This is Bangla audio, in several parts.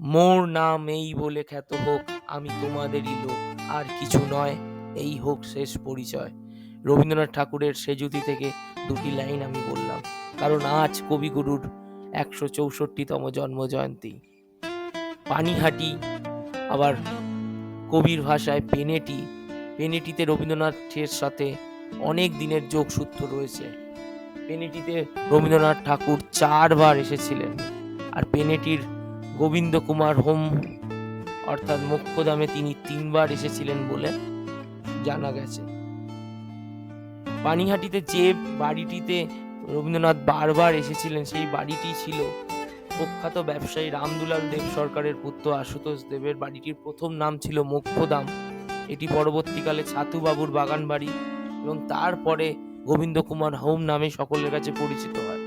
মোর নাম এই বলে খ্যাত হোক, আমি তোমাদেরই লোক। আর কিছু নয়, এই হোক শেষ পরিচয়। রবীন্দ্রনাথ ঠাকুরের সেজুতি থেকে দুটি লাইন আমি বললাম। কারণ আজ কবিগুরুর একশো চৌষট্টিতম জন্ম জয়ন্তী পানিহাটি, আবার কবির ভাষায় পেনেটি। পেনেটিতে রবীন্দ্রনাথের সাথে অনেক দিনের যোগসূত্র রয়েছে। পেনেটিতে রবীন্দ্রনাথ ঠাকুর চারবার এসেছিলেন। আর পেনেটির গোবিন্দ কুমার হোম। অর্থাৎ মোক্ষদামে তিনি তিনবার এসেছিলেন বলে জানা গেছে। পানিহাটিতে যে বাড়িটিতে রবীন্দ্রনাথ বারবার এসেছিলেন, সেই বাড়িটি ছিল প্রখ্যাত ব্যবসায়ী রামদুলাল দেব সরকারের পুত্র আশুতোষ দেবের বাড়িটির প্রথম নাম ছিল মোক্ষদাম এটি পরবর্তীকালে ছাতুবাবুর বাগান বাড়ি এবং তারপরে গোবিন্দ কুমার হোম নামে সকলের কাছে পরিচিত হয়।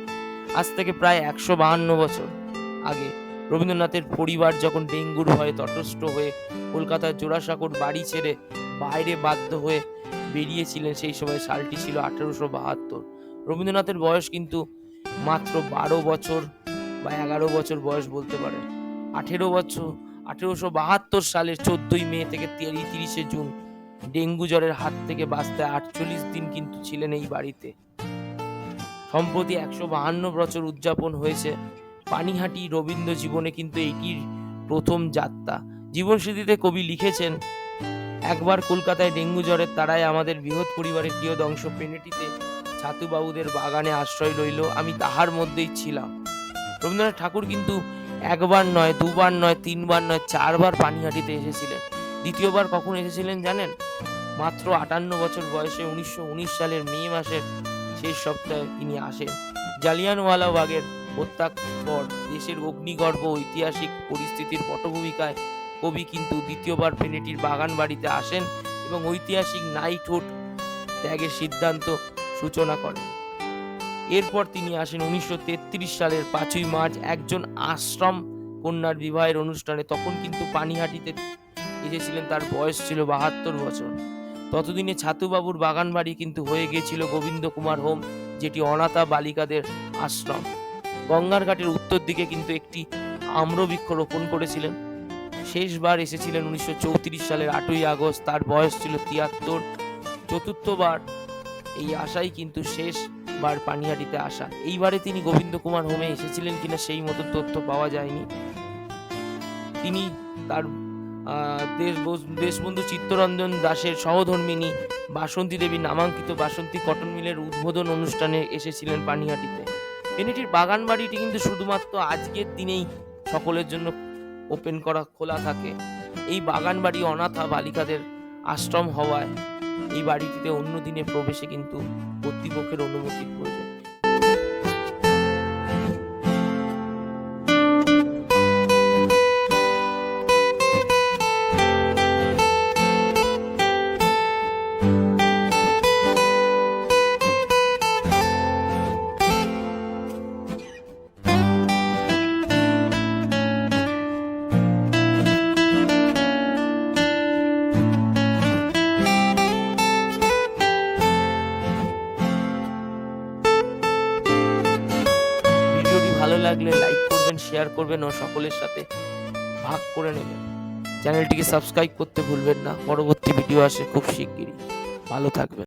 আজ থেকে প্রায় একশো বাহান্ন বছর আগে রবীন্দ্রনাথের পরিবার যখন ডেঙ্গুর ভয়ে তটস্থ হয়ে কলকাতার জোড়াসাঁকোর বাড়ি ছেড়ে বাইরে বাধ্য হয়ে বেরিয়েছিলেন, সেই সময় সালটি ছিল আঠেরোশো বাহাত্তর। রবীন্দ্রনাথের বয়স কিন্তু মাত্র বারো বছর বা এগারো বছর বয়স বলতে পারে আঠেরো বছর, আঠেরোশো বাহাত্তর সালের চোদ্দই মে থেকে তিরি- তিরিশে জুন ডেঙ্গু জ্বরের হাত থেকে বাঁচতে আটচল্লিশ দিন কিন্তু ছিলেন এই বাড়িতে। সম্প্রতি একশো বাহান্ন বছর উদযাপন হয়েছে পানিহাটি রবীন্দ্র জীবনে কিন্তু এটির প্রথম যাত্রা। জীবনস্মৃতিতে কবি লিখেছেন, একবার কলকাতায় ডেঙ্গু জ্বরের তারায় আমাদের বৃহৎ পরিবারের বৃহৎ অংশ পেনেটিতে ছাতুবাবুদের বাগানে আশ্রয় রইল, আমি তাহার মধ্যেই ছিলাম। রবীন্দ্রনাথ ঠাকুর কিন্তু একবার নয়, দুবার নয়, তিনবার নয়, চারবার পানিহাটিতে এসেছিলেন। দ্বিতীয়বার কখন এসেছিলেন জানেন? মাত্র আটান্ন বছর বয়সে উনিশশো উনিশ সালের মে মাসের শেষ সপ্তাহে তিনি আসেন। জালিয়ানওয়ালাবাগের হত্যার পর দেশের অগ্নিগর্ভ ঐতিহাসিক পরিস্থিতির পটভূমিকায় কবি কিন্তু দ্বিতীয়বার পেনেটির বাগান বাড়িতে আসেন এবং ঐতিহাসিক নাইটহুড ত্যাগের সিদ্ধান্ত সূচনা করেন। এরপর তিনি আসেন উনিশশো তেত্রিশ সালের পাঁচই মার্চ একজন আশ্রম কন্যার বিবাহের অনুষ্ঠানে। তখন কিন্তু পানিহাটিতে এসেছিলেন, তার বয়স ছিল বাহাত্তর বছর। ততদিনে ছাতুবাবুর বাগান বাড়ি কিন্তু হয়ে গিয়েছিল গোবিন্দ কুমার হোম, যেটি অনাথা বালিকাদের আশ্রম। গঙ্গার ঘাটের উত্তর দিকে কিন্তু একটি আম্রবৃক্ষ রোপণ করেছিলেন। শেষবার এসেছিলেন উনিশশো চৌত্রিশ সালের আটই আগস্ট, তার বয়স ছিল তিয়াত্তর। চতুর্থবার এই আশাই কিন্তু শেষবার পানিহাটিতে আসা। এইবারে তিনি গোবিন্দ কুমার হোমে এসেছিলেন কিনা সেই মতো তথ্য পাওয়া যায়নি। তিনি তার দেশবন্ধু চিত্তরঞ্জন দাসের সহধর্মিনী বাসন্তী দেবী নামাঙ্কিত বাসন্তী কটন মিলের উদ্বোধন অনুষ্ঠানে এসেছিলেন পানিহাটিতে। পেনেটির বাগান বাড়িটি কিন্তু শুধুমাত্র আজকের দিনেই সকলের জন্য ওপেন করা খোলা থাকে। এই বাগান বাড়ি অনাথা বালিকাদের আশ্রম হওয়ায় এই বাড়িটিতে অন্য দিনে প্রবেশে কিন্তু কর্তৃপক্ষের অনুমতির প্রয়োজন। লাগলে লাইক করবেন শেয়ার করবেন ও সকলের সাথে ভাগ করে নেবেন। চ্যানেলটিকে সাবস্ক্রাইব করতে ভুলবেন না। পরবর্তী ভিডিও আসে খুব শিগগিরই। ভালো থাকবেন।